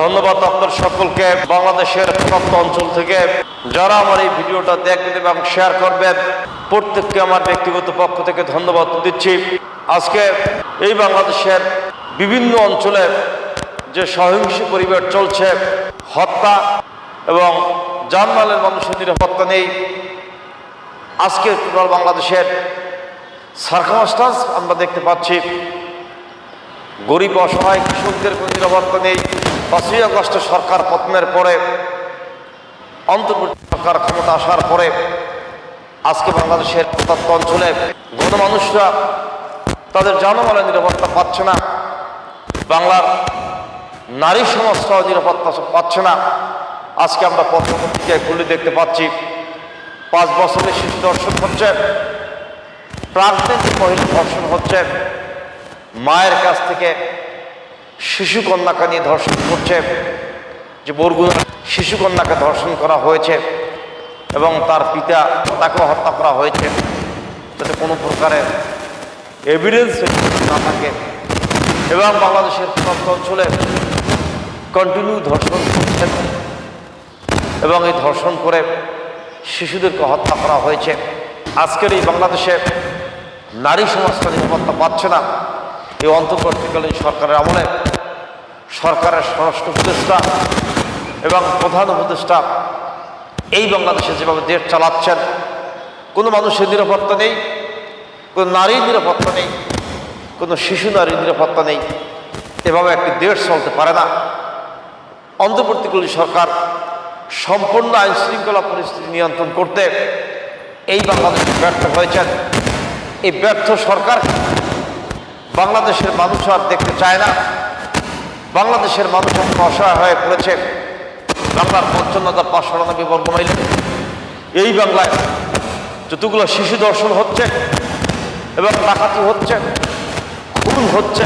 ধন্যবাদ আপনার সকলকে বাংলাদেশের প্রত্যন্ত অঞ্চল থেকে। যারা আমার এই ভিডিওটা দেখবেন এবং শেয়ার করবেন, প্রত্যেককে আমার ব্যক্তিগত পক্ষ থেকে ধন্যবাদ দিচ্ছি। আজকে এই বাংলাদেশের বিভিন্ন অঞ্চলে যে সহিংস পরিবেশ চলছে, হত্যা এবং জানমালের মানুষের নিরাপত্তা নেই, আজকে টোটাল বাংলাদেশের সার্কামস্টান্স আমরা দেখতে পাচ্ছি। গরিব অসহায় কৃষকদের প্রতি নিরাপত্তা নেই পাঁচই আগস্টে সরকার পতনের পরে, অন্তর্বর্তী সরকার ক্ষমতা আসার পরে, আজকে বাংলাদেশের প্রত্যন্ত অঞ্চলে গণমানুষরা তাদের জানমালের নিরাপত্তা পাচ্ছে না, বাংলার নারী সমাজটাও নিরাপত্তা পাচ্ছে না। আজকে আমরা পত্রপত্রিকায় খুলে দেখতে পাচ্ছি, পাঁচ বছরের শিশু দর্শন হচ্ছে প্রাগনেন্ট মহিলা ধর্ষণ হচ্ছে মায়ের কাছ থেকে শিশু কন্যাকে নিয়ে ধর্ষণ করছে, যে বরগুনা শিশু কন্যাকে ধর্ষণ করা হয়েছে এবং তার পিতা তাকেও হত্যা করা হয়েছে, যাতে কোনো প্রকারের এভিডেন্স না থাকে। এবং বাংলাদেশের প্রত্যন্ত অঞ্চলে কন্টিনিউ ধর্ষণ করছেন এবং এই ধর্ষণ করে শিশুদেরকে হত্যা করা হয়েছে। আজকের এই বাংলাদেশে নারী সমাজটা নিরাপত্তা পাচ্ছে না। এই অন্তর্বর্তীকালীন সরকারের আমলে সরকারের স্বরাষ্ট্র উপদেষ্টা এবং প্রধান উপদেষ্টা এই বাংলাদেশে যেভাবে দেশ চালাচ্ছেন, কোনো মানুষের নিরাপত্তা নেই, কোনো নারীর নিরাপত্তা নেই, কোনো শিশু নারীর নিরাপত্তা নেই, এভাবে একটি দেশ চলতে পারে না। অন্তর্বর্তীকালীন সরকার সম্পূর্ণ আইন শৃঙ্খলা পরিস্থিতি নিয়ন্ত্রণ করতে এই বাংলাদেশে ব্যর্থ হয়েছেন। এই ব্যর্থ সরকার বাংলাদেশের মানুষ আর দেখতে চায় না। বাংলাদেশের মানুষ এখন অসহায় হয়ে পড়েছে। বাংলার পঞ্চান্ন হাজার পাঁচশো আটানব্বই বর্গ এই বাংলায় যতগুলো শিশু দর্শন হচ্ছে এবং ডাকাতি হচ্ছে, খুন হচ্ছে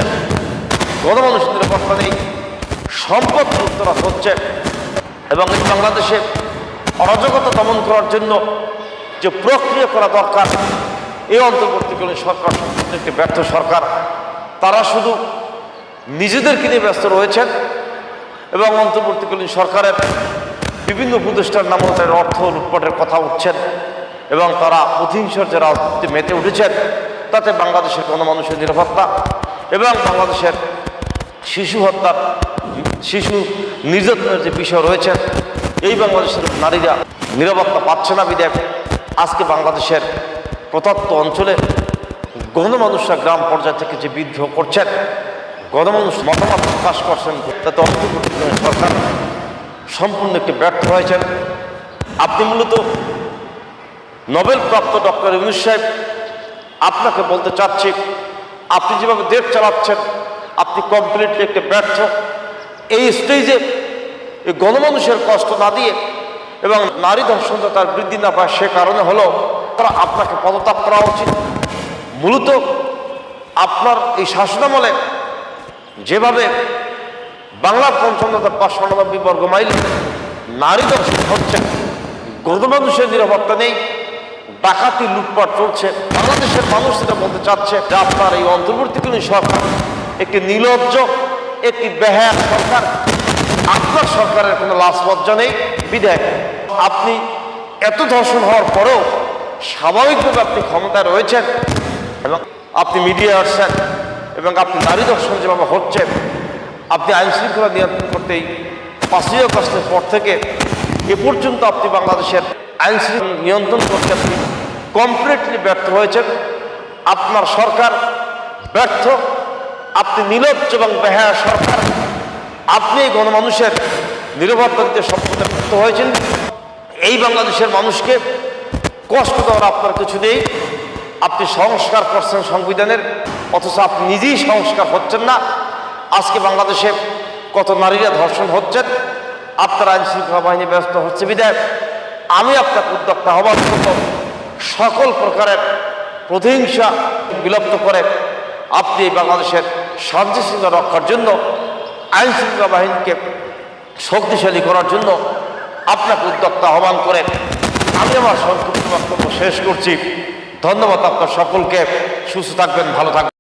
গণমানুষ নিরাপত্তা নেই, সম্পদ লুপ্তরাজ হচ্ছে এবং এই বাংলাদেশে অরাজকতা দমন করার জন্য যে প্রক্রিয়া করা দরকার, এই অন্তর্বর্তীকালীন সরকার একটি ব্যর্থ সরকার তারা শুধু নিজেদেরকে নিয়ে ব্যস্ত রয়েছেন এবং অন্তর্বর্তীকালীন সরকারের বিভিন্ন উপদেষ্টার নামে তাদের অর্থ লুটপাটের কথা উঠছেন এবং তারা প্রতিহিংসার যে রাজনীতি মেতে উঠেছেন, তাতে বাংলাদেশের কোনো মানুষের নিরাপত্তা এবং বাংলাদেশের শিশু হত্যার শিশু নির্যাতনের যে বিষয় রয়েছে, এই বাংলাদেশের নারীরা নিরাপত্তা পাচ্ছে না বিদেক আজকে বাংলাদেশের প্রত্যন্ত অঞ্চলে গণমানুষরা গ্রাম পর্যায় থেকে যে বিদ্রোহ করছেন, গণমানুষ মতামত প্রকাশ করছেন, তাতে অন্তর্বর্তীকালীন সরকার সম্পূর্ণ একটি ব্যর্থ হয়েছেন। আপনি মূলত নোবেল প্রাপ্ত ডক্টর ইউনুস সাহেব, আপনাকে বলতে চাচ্ছি, আপনি যেভাবে দেশ চালাচ্ছেন, আপনি কমপ্লিটলি একটি ব্যর্থ। এই স্টেজে এই গণমানুষের কষ্ট না দিয়ে এবং নারী ধর্ষণ তার বৃদ্ধি না পায়, সে কারণে হলো তারা আপনাকে পদত্যাগ করা উচিত। মূলত আপনার এই শাসনামলে যেভাবে বাংলার হাজার পাঁচশো আটানব্বই বর্গ মাইল নারী দর্শন হচ্ছে, গণমানুষের নিরাপত্তা নেই, ডাকাতি লুটপাট চলছে, বাংলাদেশের মানুষ যেটা বলতে চাচ্ছে যে আপনার এই অন্তর্বর্তীকালীন সরকার একটি নির্লজ্জ একটি বেহায়া সরকার, আপনার সরকারের কোনো লাশলজ্জা নেই, বিধায়ক। আপনি এত ধর্ষণ হওয়ার পরেও স্বাভাবিকভাবে আপনি ক্ষমতায় রয়েছেন এবং আপনি মিডিয়া আসছেন এবং আপনি নারী দর্শন যেভাবে হচ্ছে আপনি আইন শৃঙ্খলা নিয়ন্ত্রণ করতেই পাঁচই আগস্টের পর থেকে এ পর্যন্ত আপনি বাংলাদেশের আইন নিয়ন্ত্রণ করতে আপনি কমপ্লিটলি ব্যর্থ হয়েছেন। আপনার সরকার ব্যর্থ, আপনি নিলজ্জ এবং বেহায়া সরকার। আপনি এই গণমানুষের নিরাপত্তা দিতে সম্পূর্ণ ব্যর্থ হয়েছেন। এই বাংলাদেশের মানুষকে কষ্ট দেওয়ার আপনার কিছু নেই। আপনি সংস্কার করছেন সংবিধানের, অথচ আপনি নিজেই সংস্কার হচ্ছেন না। আজকে বাংলাদেশে কত নারীরা ধর্ষণ হচ্ছেন, আপনার আইন শৃঙ্খলা বাহিনী ব্যস্ত হচ্ছে বিদায় আমি আপনাকে উদ্যোক্তা হবার সকল প্রকারের প্রতিহিংসা বিলুপ্ত করে আপনি বাংলাদেশের শান্তি শৃঙ্খলা রক্ষার জন্য আইন শৃঙ্খলা বাহিনীকে শক্তিশালী করার জন্য আপনাকে উদ্যোক্তা আহ্বান করে আমি আমার সংক্ষিপ্ত বক্তব্য শেষ করছি। ধন্যবাদ আপনার সকলকে। সুস্থ থাকবেন ভালো থাকবেন।